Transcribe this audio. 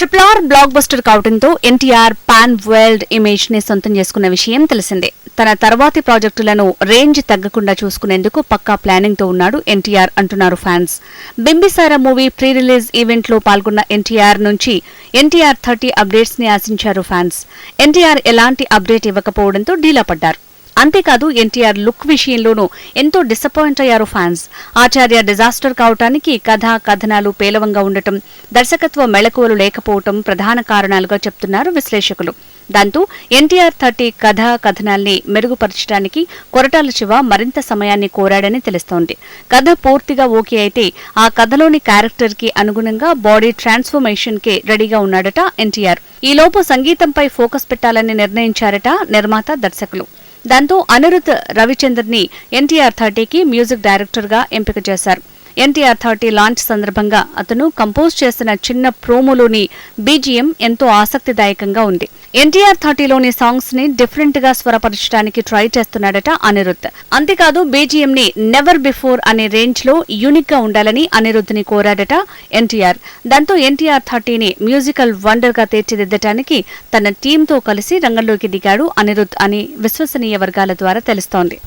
Triple R block buster కావడంతో NTR pan world ఇమేజ్ని సొంతం చేసుకున్న విషయం తెలిసిందే. తన తర్వాతి ప్రాజెక్టులను రేంజ్ తగ్గకుండా చూసుకునేందుకు పక్కా ప్లానింగ్తో ఉన్నాడు ఎన్టీఆర్ అంటున్నారు fans. Bimbisara movie pre release ఈవెంట్లో పాల్గొన్న ఎన్టీఆర్ నుంచి ఎన్టీఆర్ థర్టీ అప్డేట్స్ని ఆశించారు ఫ్యాన్స్. ఎన్టీఆర్ ఎలాంటి అప్డేట్ ఇవ్వకపోవడంతో డీలా పడ్డారు. అంతేకాదు ఎన్టీఆర్ లుక్ విషయంలోనూ ఎంతో డిసప్పాయింట్ అయ్యారు ఫ్యాన్స్ ఆచార్య డిజాస్టర్ కావటానికి కథ కథనాలు పేలవంగా ఉండటం దర్శకత్వ మెళకువలు లేకపోవటం ప్రధాన కారణాలుగా చెప్తున్నారు విశ్లేషకులు. దాంతో ఎన్టీఆర్ థర్టీ కథ కథనాల్ని మెరుగుపరచడానికి కొరటాల శివ మరింత సమయాన్ని కోరాడని తెలుస్తోంది. కథ పూర్తిగా ఓకే అయితే ఆ కథలోని క్యారెక్టర్కి అనుగుణంగా బాడీ ట్రాన్స్ఫర్మేషన్కి రెడీగా ఉన్నాడట ఎన్టీఆర్. ఈలోపు సంగీతంపై ఫోకస్ పెట్టాలని నిర్ణయించారట నిర్మాత దర్శకులు. దాంతో అనిరుద్ రవిచందర్ని ఎన్టీఆర్ థర్టీకి మ్యూజిక్ డైరెక్టర్గా ఎంపిక చేశారు. ఎన్టీఆర్ థర్టీ లాంచ్ సందర్భంగా అతను కంపోజ్ చేసిన చిన్న ప్రోమోలోని బీజిఎం ఎంతో ఆసక్తిదాయకంగా ఉంది. ఎన్టీఆర్ థర్టీలోని సాంగ్స్ని డిఫరెంట్గా స్వరపరచడానికి ట్రై చేస్తున్నాడట అనిరుద్ధ్. అంతేకాదు బీజిఎం ని నెవర్ బిఫోర్ అనే రేంజ్లో యూనిక్గా ఉండాలని అనిరుద్ధ్ని కోరాడట ఎన్టీఆర్. దాంతో ఎన్టీఆర్ థర్టీని మ్యూజికల్ వండర్గా తీర్చిదిద్దటానికి తన టీంతో కలిసి రంగంలోకి దిగాడు అనిరుద్ధ్ అని విశ్వసనీయ వర్గాల ద్వారా తెలుస్తోంది.